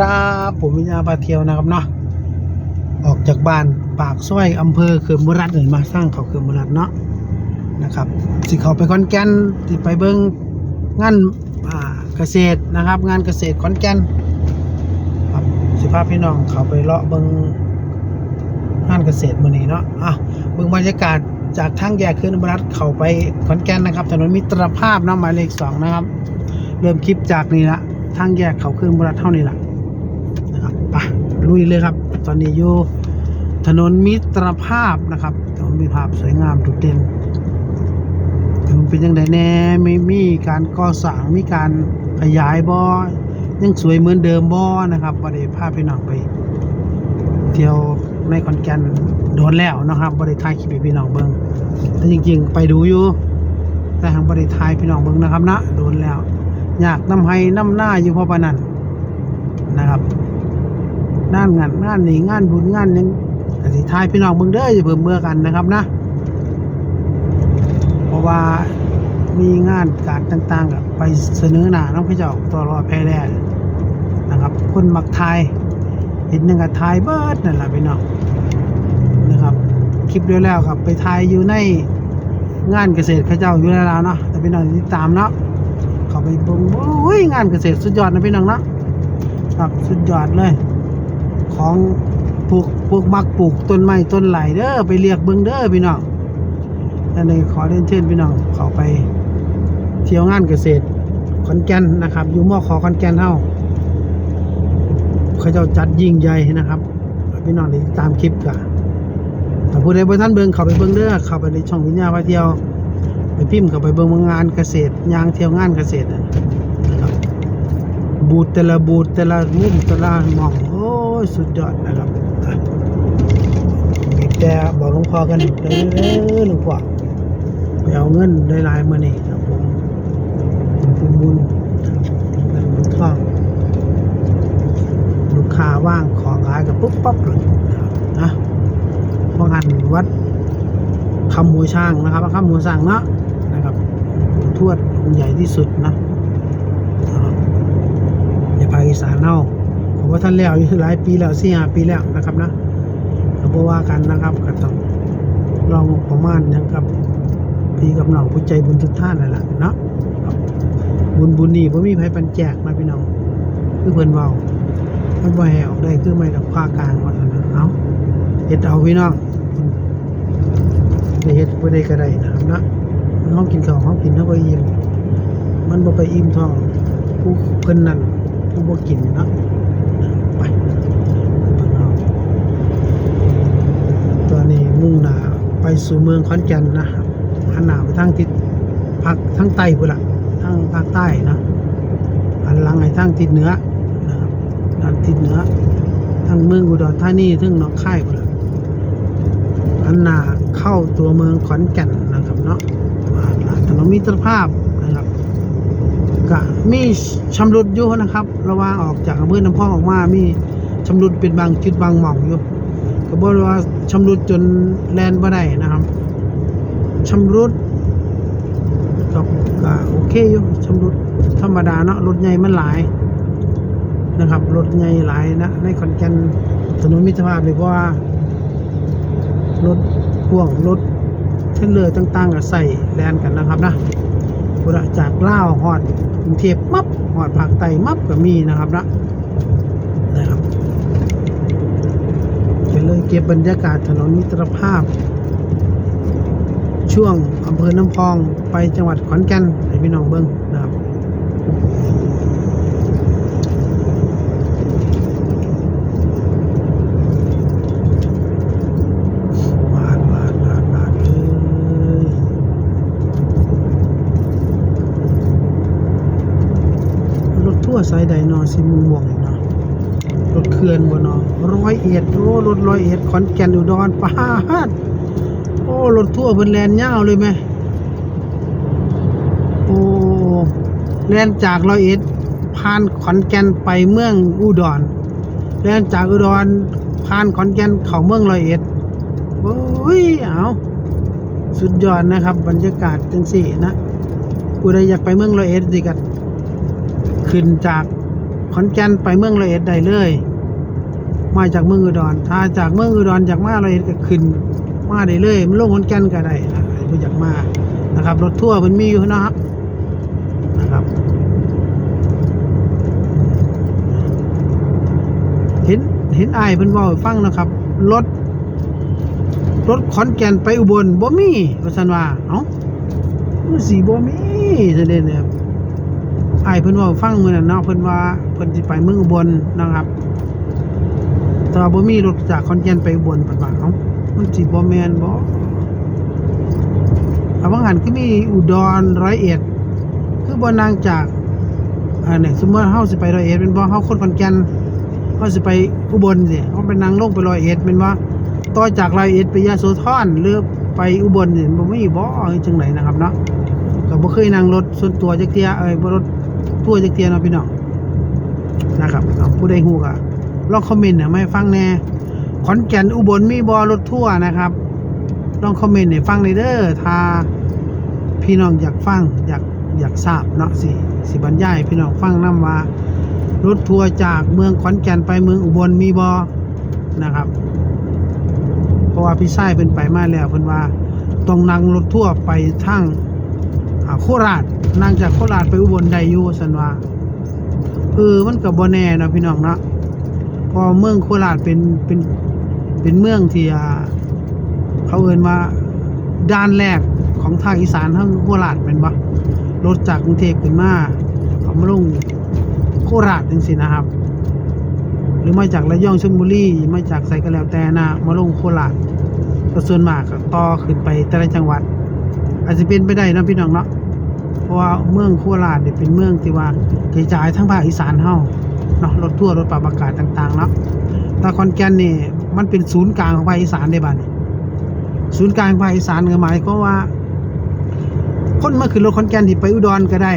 ครับผมวิญญาพาเที่ยวนะครับเนาะออกจากบ้านปากซ้อยอำเภอเขื่อนบุรัตเห็นมาสร้างเขาเขื่อนบุรัตเนาะนะครับสิเขาไปขอนแก่นสิไปเบิ้งงานเกษตรนะครับ งานเกษตรขอนแก่นครับสิพาพพี่น้องเขาไปเลาะเบิ้งงานเกษตรมื้อนี้เนาะอะเบิ้งบรรยากาศจากทางแยกเขื่อนบุรัตเข้าไปขอนแก่นนะครับถนนมิตรภาพเนาะหมายเลขสองนะครับ เริ่มคลิปจากนี่ละทางแยกเขาขึ้นบุรัตเท่านี้ละ นะครับไปลุยเลยครับ ตอนนี้อยู่ถนนมิตรภาพนะครับถนนมิตรภาพสวยงามดุเด่นถึงเป็นยังไงแน่ไม่มีการก่อสร้างมีการขยายบ่อยังสวยเหมือนเดิมบ่อนะครับบริภาพพี่น้องไป เที่ยวในขอนแกนโดนแล้วนะครับบริถ่ายคลิปพี่น้องเบิ่งแต่จริง ๆ ไปดูอยู่ แต่ทางบริทายพี่น้องเบิ่งนะครับนะโดนแล้ว อยากนำให้น้ำหน้าอยู่พราะปานันนะครับ งานงานงานนี้งานบุญงานหยังกสิทายพี่น้องเบิ่งเด้ออย่าเพิ่มเบื่อกันนะครับนะ เพราะว่ามีงานการต่างๆกับไปเสนอหน้าน้องพี่เจ้าตัวรอแพ้แร่นะครับคนมักทายเห็นหยังกับทายเบิร์ดนั่นแหละพี่น้องนะครับคลิปเดียวแล้วครับไปทายอยู่ในงานเกษตรเข้าเจ้าอยู่แล้วเนาะแต่พี่น้องติดตามเนาะเขาไปเบิ่งโอ้ยงานเกษตรสุดยอดนะพี่น้องเนาะครับสุดยอดเลย ของปลูกปลูกมักปลูกต้นไม้ต้นไหลเด้อไปเรียกเบิ่งเด้อพี่น้องนั่นเลยขอเรียนเชิญพี่น้องเขาไปเที่ยวงานเกษตรขอนแก่นนะครับ อยู่มอขอขอนแก่นเฮาเขาเจ้าจัดยิ่งใหญ่นะครับพี่น้องติดตามคลิปกันถ้าผู้ใดบ่ท่านเบิ่งเข้าไปเบิ่งเด้อเข้าไปในช่องวิญญาณพาเที่ยว ไปพิมพ์เข้าไปเบิ่งงานเกษตรยางเที่ยวงานเกษตรนะครับบูธแต่ละบูธแต่ละมุมแต่ละมอง ยสุดยอดนะครับบีบแต่บอกหลวงพ่อกันเด้อหลวงพ่อไปเอาเงินได้หลายมื้อนี้ครับผมบุญบุญเงินบุญทองลูกค้าว่างของขายกับปุ๊บปั๊บเลยนะครับนะงหันวัดคำหัวช้างนะครับคำหัวช้างเนาะนะครับทวดองค์ใหญ่ที่สุดนะนะครับในภาคอีสานเนา ว่าท่านแล้วอยู่หลายปีแล้วสี่ห้าปีแล้วนะครับนะก็บว่ากันนะครับก็ต้องลองประมาณหยังกับพี่กับน้องผู้ใจบุญทุกท่านนั่นแหละเนาะบุญบุญนี่ผมมีไผปันแจกมาพี่น้องคือเพิ่นเว้ามันบ่แห่ออกได้คือไม่ดอกผ้ากลางว่าซั่นนะเนาะเฮ็ดเอาพี่น้องได้เฮ็ดบ่ได้ก็ได้นะครับนะมันห้องกินข้าวห้องกินเท่าก็อิ่มมันบ่ไปอิ่มท้องผู้เพิ่นนั่นผู้บ่กินเนาะไปเบิ่งเอาตอนนี้ มุ่งหน้าไปสู่เมืองขอนแก่นนะครับหันหน้าไปทางทิศภาคทางใต้พุ่นละทางภาคใต้นะหันหลังให้ทางทิศเหนือนะครับด้านทิศเหนือทางเมืองอุดรธานีถึงหนองคายพุ่นละอันหนาเข้าตัวเมืองขอนแก่นนะครับเนาะถนนมิตรภาพนะครับก็มีชำรุดอยู่นะครับ ระหว่างออกจากอำเภอน้ำพองออกมามีชำรุดเป็นบางจุดบางหม่องอยู่ ก็บอกว่าชำรุดจนแลนบ่ได้นะครับชำรุดก็กโอเคอยู่ชำรุดธรรมดาเนาะรถใหญ่มันหลายนะครับรถใหญ่หลายนะในขอนแก่นถนนมิตรภาพเลยเพราะว่ารถพ่วงรถเช่นเรือต่างๆก็ใส่แลนกันนะครับนะพุระจากล่าวหอดกรุงเทพมับหอดภาคใต้มับก็มีนะครับนะนะครับจะ เก็บบรรยากาศถนนมิตรภาพ ช่วงอำเภอน้ำพองไปจังหวัดขอนแก่นให้พี่น้องเบิ้งนะครับบาทบาทบาทบาทเอ้ยรถทั่วสายใดนอสิมุมม่วง นี่เนาะรถเคลื่อนบ่เนาะร้อยเอ็ดโอ้รถร้อยเอ็ดขอนแก่นอุดรปาดโอ้รถทั่วเพิ่นแลนยาวเลยไหมโอ้แลนจากร้อยเอ็ดผ่านขอนแก่นไปเมืองอุดรแลนจากอุดรผ่านขอนแก่นเข้าเมืองร้อยเอ็ดโอ้ยเอาสุดยอดนะครับ บรรยากาศจังสี่นะกูได้อยากไปเมืองร้อยเอ็ดสิกันขึ้นจากขอนแก่นไปเมืองร้อยเอ็ดได้เลย มาจากเมืองอุดรถ้าจากเมืองอุดรจากมาร้อยเอ็ดก็ขึ้น มาได้เลยมันลงขอนแก่นก็ได้นะใครบ่อยากมานะครับ รถทั่วมันมีอยู่นะครับนะครับ เห็นเห็นไอายเพิ่นว้าฟังนะครับ รถ รถขอนแก่นไปอุบลบ่มีว่าซั่นว่าเอ้าสิบ่มีซะเด้เนี่ยไอายเพิ่นว้าฟังมื้อนั้นเนาะเพิ่นว่าเพิ่นสิไปเมืองอุบลนะครับ แต่ว่าบ่มีรถจากขอนแกนไปอุบลเพิ่นว่าเอ้ามันสิบ่แมนบ่เอาบางหันคือมีอุดรร้อยเอ็ด คือบ่นางจากอ่าเนี่ยสมมติเฮาสิไปร้อยเอ็ดเป็นบ่เฮาคนขอนแกนเฮาสิไปอุบลสิเฮาไปนั่งลงไปร้อยเอ็ดเป็นว่าต่อจากร้อยเอ็ดไปยะโสธรหรือไปอุบลนี่ยบ่มีบ่จังไหนนะครับเนาะก็บ่เคยนั่งรถส่วนตัวจักเทียเอ้ยบ่รถทัวร์จักเทียเนาะพี่น้องนะครับผู้ใดฮู้ก็ ลองคอมเมนต์ให้มาให้ฟังแน่ขอนแก่นอุบลมีบ่รถทัวร์นะครับลองคอมเมนต์ให้ฟังเลยเด้อถ้าพี่น้องอยากฟังอยากอยากทราบเนาะสิสิบรรยายพี่น้องฟังนํว่ารถทัวร์จากเมืองขอนแก่นไปเมืองอุบลมีบอนะครับ เพราะว่าพี่ชายเป็นไปมาแล้วเพิ่นว่าต้องนั่งรถทัวร์ไปทางโคราชนั่งจากโคราชไปอุบลได้อยู่สันว่าเออมันก็บ่แน่นะพี่น้องเนาะ พอเมืองโคราชเป็นเป็นเป็นเมืองที่เขาเอ่นว่าด้านแรกของทางอีสานทั้งโคราชเป็นปะรถจากกรุงเทพขึ้นมาเขามาลงโคราชจังสินะครับ หรือมาจากระยองชลบุรีมาจากไสก็แล้วแต่นะมาลงโคราชก็ส่วนมากต่อขึ้นไปแต่ละจังหวัด อาจจะเป็นไปได้นะพี่น้องเนาะเพราะว่าเมืองโคราชเนี่ยเป็นเมืองที่ว่ากระจายทั้งภาคอีสานเฮา เนาะรถทั่วรถปรับอากาศต่างๆเนาะแต่ขอนแกนนี่มันเป็นศูนย์กลางของภาคอีสานได้บ้านศูนย์กลางภาคอีสานก็หมายก็ว่า คนมาขึ้นรถขอนแกนที่ไปอุดรก็ได้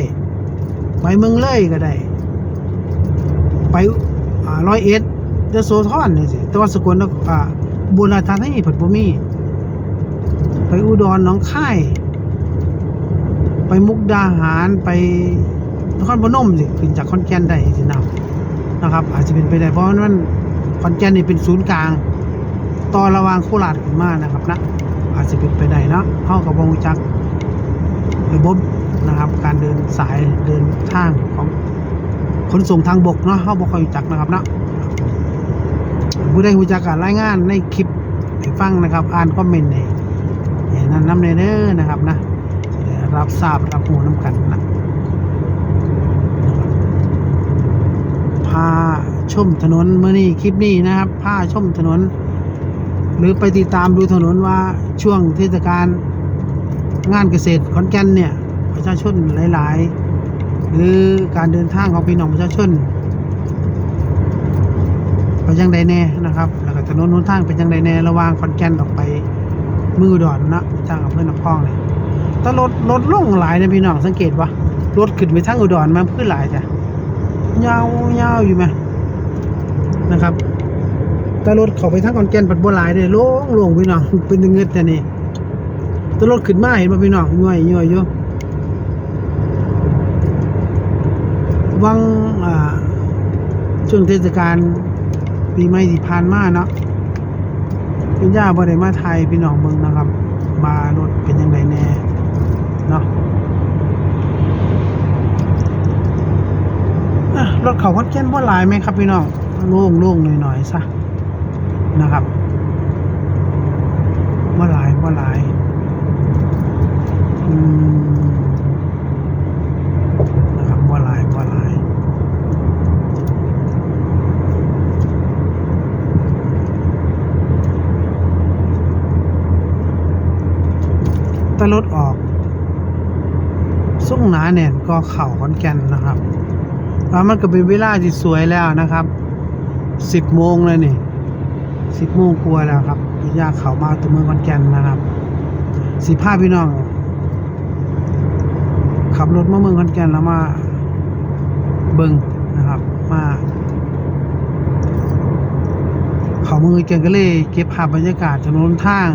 ไปเมืองเลยก็ได้ ไปร้อยเอ็ดเดอะโซทอนนี่สิแต่ว่าสกลนครอ่าอุบุรีธานีเพิ่นบ่มีไปอุดรหนองคาย ไปมุกดาหารไปนครพนมสิขึ้นจากขอนแกนได้สินะ นะครับ อาจจะเป็นไปได้เพราะว่ามันขอนแก่นนี่เป็นศูนย์กลางต่อระหวางโคราชขึ้นมานะครับนะอาจจะเป็นไปได้นะเข้ากับบงจักระบบนะครับ การเดินสายเดินทางของขนส่งทางบกเนาะเข้าบ่ค่อยรู้จักนะครับนะผู้ใดรู้จักการรายงานในคลิปฟังนะครับ อ่านคอมเมนต์ในนั่นน้ำในเด้อนะครับนะรับทราบรับรู้น้ำกันนะนะครับ พาชมถนนเมื่อนี้คลิปนี้นะครับพาชมถนน หรือไปติดตามดูถนนว่าช่วงเทศกาลงานเกษตรขอนแก่นเนี่ยประชาชนหลาย ๆ หรือการเดินทางของพี่น้องประชาชนไปยังใดแน่นะครับ แล้วก็ถนนหนทางเป็นยังใดแน่ระหว่างขอนแก่นออกไปมือดอนนะทางอำเภอน้ำพองเลยแต่รถรถลงหลายนะพี่น้องสังเกตว่ารถขึ้นไปทางอุดรมาเพื่อหลายจ้ะ ยาวยาวอยู่ไหมนะครับแต่รถเข้าไปทางขอนแก่นปัดบัวลายเลยโล่งโล่งพี่น้องเป็นเงืดแต่นี่แต่รถขึ้นมาเห็นป่ะพี่น้องย่อยย่อยอยู่วังอ่าช่วงเทศกาลปีใหม่ที่ผ่านมาเนาะเป็นย่าบ่ได้มาไทยพี่น้องเมืองนะครับมารถเป็นยังไงแน่เนาะ รถเขาขอนแก่นบ่หลายไหมครับพี่น้องโล่งโล่งหน่อยๆซะนะครับว่าหลายว่าหลายนะครับว่าหลายว่าหลายตะลดออกส่งหนาแน่นก็เข่าขอนแก่นนะครับ แล้วมันก็เป็นเวลาที่สวยแล้วนะครับสิบโมงเลยนี่สิบโมงกลัวแล้วครับอยาเขามาตัวเมืองขอนแก่นนะครับสิพาพี่น้อง ขับรถมาเมืองขอนแก่นแล้วมาเบิงนะครับ มา เขาเมืองขอนแก่นก็เลยเก็บภาพบรรยากาศถนนทาง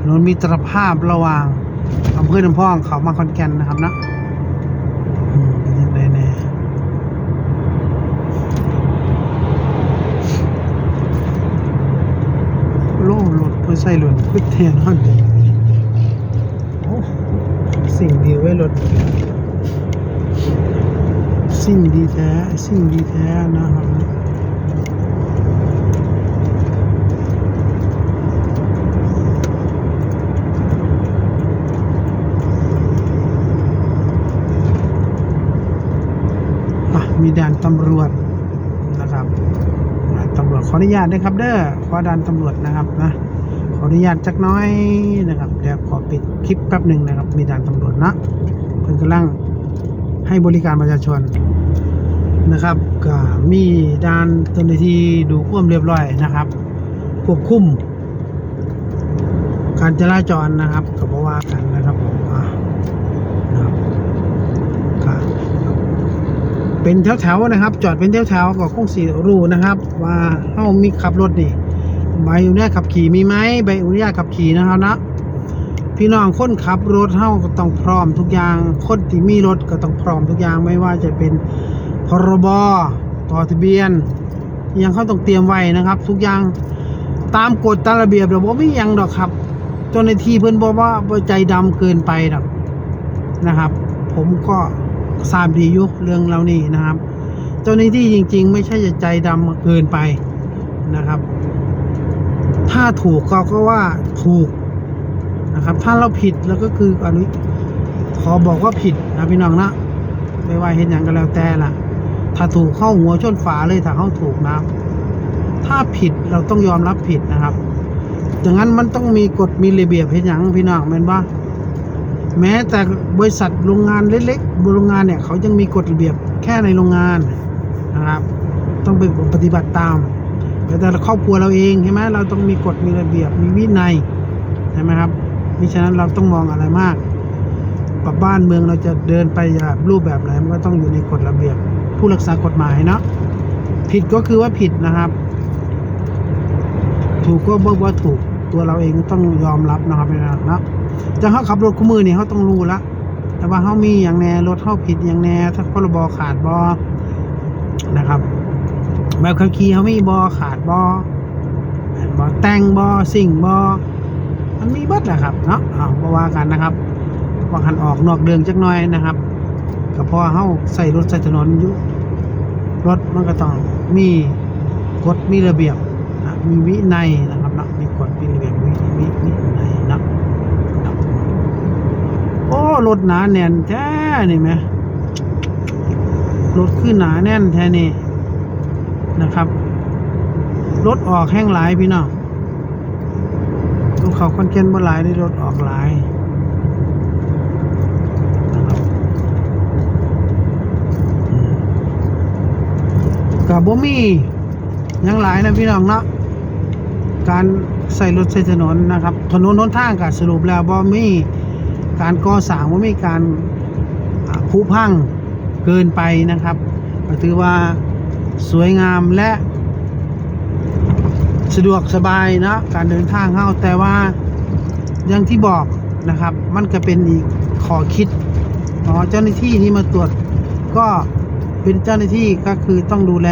ถนนมิตรภาพระหว่างอำเภอน้ำพองเขามาขอนแก่นนะครับนะอืมเป็นยังไงแน่ ส่รถคุยแทนฮอนเดโอ้สิ่งดีไว้รถสิ่งดีแท้สิ่งดีแท้นะครับอะมีด่านตำรวจนะครับตำรวจขออนุญาตนะครับ เด้อขอด่านตำรวจนะครับนะ ขออนุญาตจักน้อยนะครับเดี๋ยวขอปิดคลิปแป๊บหนึ่งนะครับ มีด่านตำรวจนะเพิ่นกำลังให้บริการประชาชนนะครับก็มีด่านเจ้าหน้าที่ดูความเรียบร้อยนะครับควบคุม การจราจรนะครับก็บอกว่ากันนะครับผมนะครับเป็นแถวๆนะครับ จอดเป็นแถวๆก็คงสีรู้นะครับ ว่าเฮามีขับรถนี่ ใบอนุญาตขับขี่มีไหมใบอนุญาตขับขี่นะครับนะพี่น้องคนขับรถเฮาก็ต้องพร้อมทุกอย่างคนที่มีรถก็ต้องพร้อมทุกอย่างไม่ว่าจะเป็นพรบต่อทะเบียน ยังเขาต้องเตรียมไว้นะครับ ทุกอย่างตามกฎตามระเบียบเดี๋ยวบ่มีหยังดอกครับเจ้าหน้าที่เพิ่นบอกว่าใจดำเกินไปดอกนะครับ ผมก็ทราบดีอยู่เรื่องเหล่านี้นะครับเจ้าหน้าที่จริง ๆ ไม่ใช่จะใจดำเกินไปนะครับ ถ้าถูกเขาก็ว่าถูกนะครับ ถ้าเราผิดแล้วก็คืออันนี้ขอบอกว่าผิดนะพี่น้องนะไม่ว่าเห็นอย่างก็แล้วแต่ล่ะ ถ้าถูกเข้าหัวชนฝาเลยถ้าเข้าถูกนะถ้าผิดเราต้องยอมรับผิดนะครับอย่างนั้นมันต้องมีกฎมีระเบียบเห็นอย่างพี่น้องแม่นว่าแม้แต่บริษัทโรงงานเล็กๆโรงงานเนี่ยเขายังมีกฎระเบียบแค่ในโรงงานนะครับ ต้องไปปฏิบัติตาม แต่แต่ครอบครัวเราเองใช่ไหมเราต้องมีกฎมีระเบียบมีวินัยใช่ไหมครับมิฉะนั้นเราต้องมองอะไรมากกับบ้านเมืองเราจะเดินไปแบบรูปแบบไหนมันก็ต้องอยู่ในกฎระเบียบ ผู้รักษากฎหมายเนาะผิดก็คือว่าผิดนะครับ ถูกก็บอกว่าถูกตัวเราเองต้องยอมรับนะครับน้องเนะจะเขาขับรถคู่มือนี่เขาต้องรู้ละแต่ว่าเขามีอย่างแน่รถเขาผิดอย่างแน่ถ้าพรบขาดบอนะครับ แบบขับขี่เขามีบอขาดบอบ่แต่งบอสิ่งบอมันมีเบัดแหละครับเนาะเอาบ่ว่ากันนะครับว่าหันออกนอกเดืองจักหน่อยนะครับก็พราะว่าเขาใส่รถใส่ถนนอยู่รถมันก็ต้องมีกฎมีระเบียบนะมีวินัยนะครับเนาะมีกฎมีระเบียบมีมีวินัยเนาะโอ้รถหนาแน่นแท้นี่ไหมรถขึ้นหนาแน่นแท้นี่ นะครับ รถออกแห้งหลายพี่น้องรถเขาคอนเทนบ่หลายได้รถออกหลายนะครับอืมกับบ่มีหยังหลายนะพี่น้องเนาะการใส่รถใส่ถนนนะครับ ถนนหนทางก็สรุปแล้วบ่มีการก่อสร้างว่ม่การผุพังเกินไปนะครับก็ถือว่า สวยงามและ สะดวกสบายนะการเดินทางเข้าแต่ว่าอย่างที่บอกนะครับ มันก็เป็นอีกขอคิดอ๋อเจ้าหน้าที่ที่มาตรวจก็เป็นเจ้าหน้าที่ก็คือต้องดูแล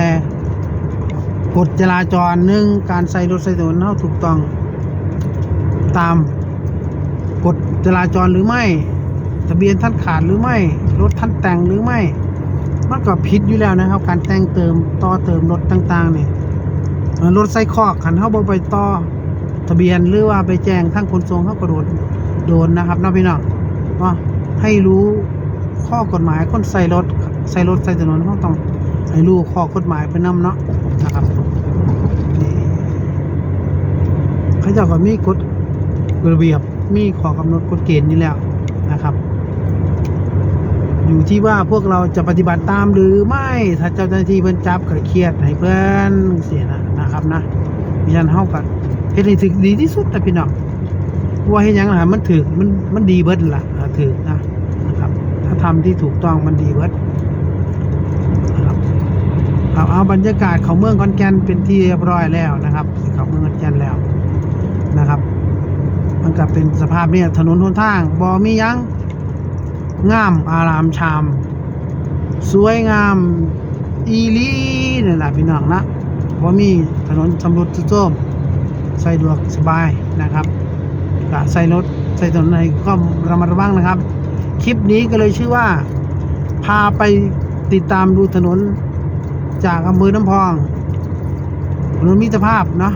กฎจราจรหนึ่งการใส่รถใส่ถนนเข้าถูกต้องตามกฎจราจรหรือไม่ ทะเบียนท่านขาดหรือไม่ รถท่านแต่งหรือไม่ มันก็ผิดอยู่แล้วนะครับ การแต่งเติมต่อเติมรถต่างๆเนี่ยรถไซคอกขันเข้าบ่ไปต่อทะเบียนหรือว่าไปแจ้งทั้งขนส่งเขาก็โดนโดนนะครับนะพี่น้องว่าให้รู้ข้อกฎหมายคนใส่รถใส่รถใส่ถนนเขาต้องให้รู้ข้อกฎหมายไปนำเนาะนะครับนี่เขาจะก็มีกฎระเบียบมีข้อกำหนดกฎเกณฑ์นี่แล้วนะครับ อยู่ที่ว่าพวกเราจะปฏิบัติตามหรือไม่ถ้าเจ้าหน้าที่เพิ่นจับก็เครียดให้เพื่อนเสียนะนะครับนะดิฉันเฮาก็เฮ็ดให้ถึกดีที่สุดนะพี่น้องว่าเฮ็ดหยังล่ะมันถึกมันมันดีเบิดล่ะถึกนะนะครับ ถ้าทำที่ถูกต้องมันดีเบิดนะครับเอาเอาบรรยากาศของเมืองขอนแก่นเป็นที่เรียบร้อยแล้วนะครับเข้าเมืองขอนแก่นแล้วนะครับ มันก็เป็นสภาพเนี่ยถนนหนทางบ่มียัง งามอารามชาม สวยงามอีลีนี่แหละพี่น้องนะบ่มีถนนชำรุดทรุดโทรมสะดวกสบายนะครับก็ใส่รถใส่ถนนไหนก็ระมัดระวังนะครับ คลิปนี้ก็เลยชื่อว่า พาไปติดตามดูถนนจากอำเภอน้ำพองถนนมิตรภาพเนาะ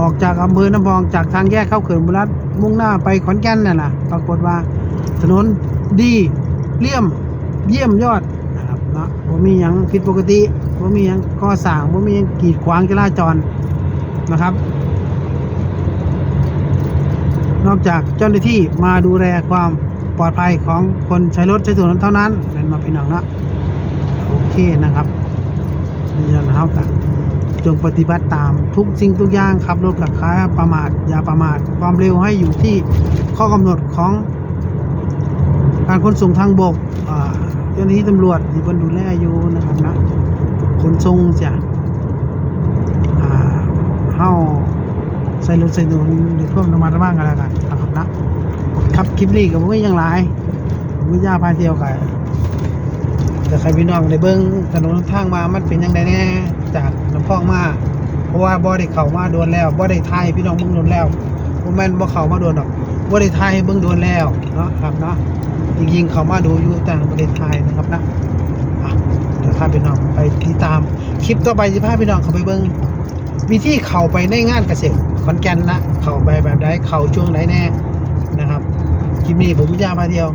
ออกจากอำเภอน้ำพองจากทางแยกเข้าเขื่อนบุรัตมุ่งหน้าไปขอนแก่นนั่นแหละปรากฏว่า ถนนดีเลี่ยมเยี่ยมยอดนะครับเนาะบ่มีหยังผิดปกติบ่มีหยังก่อสร้างบ่มีหยังกีดขวางจราจรนะครับ นอกจากเจ้าหน้าที่มาดูแลความปลอดภัยของคนใช้รถใช้ถนนเท่านั้นนั่นมาพี่น้องนะโอเคนะครับนี่นะครับกันจงปฏิบัติตามทุกสิ่งทุกอย่างขับรถกับค้าประมาทอย่าประมาทความเร็วให้อยู่ที่ข้อกำหนดของ การขนส่งทางบกอ่าเจ้าหน้าที่ตำรวจที่คนดูแลอยู่นะครับนะขนส่งจะอ่าเฮาใส่รถใส่ถนนในท่วมระมัดระวังกันแล้วกันนะครับนะครับคลิปนี้ก็บ่มีหยังหลายผมมียาพาเที่ยวกันแต่ใครพี่น้องได้เบิ่งถนนทางมามันเป็นยังไงแน่จากน้ำพองมาเพราะว่าบ่ได้เข้ามาโดนแล้วบ่ได้ทายพี่น้องเบิ่งโดนแล้วบ่แม่นบ่เข้ามาโดนดอก บ่ได้ทยเบิ่งโดนแล้วเนาะครับเนาะจริงเขามาดูอยู่แต่บ่ได้ทายนะครับนะเดี๋ยวพาพี่น้องไปติดตาม คลิปต่อไปสิพาพี่น้องเขาไปเบิ่งวิธีเข้าไปในงานเกษตรขอนแก่นนะเข้าไปแบบใดเข้าช่วงไหนแน่นะครับคลิปนี้ผมวิจามาเดียว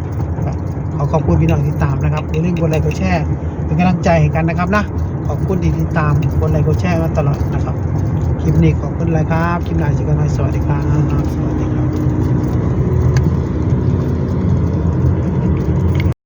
ขอขอบคุณพี่น้องที่ตามนะครับอย่าลืมกดไลค์กดแชร์เป็นกำลังใจให้กันนะครับนะขอบคุณที่ติดตามกดไลค์กดแชร์มาตลอดนะครับคลิปนี้ขอบคุณเลยครับคลิปหน้าเจอกันใหม่สวัสดีครับสวัสดีครับ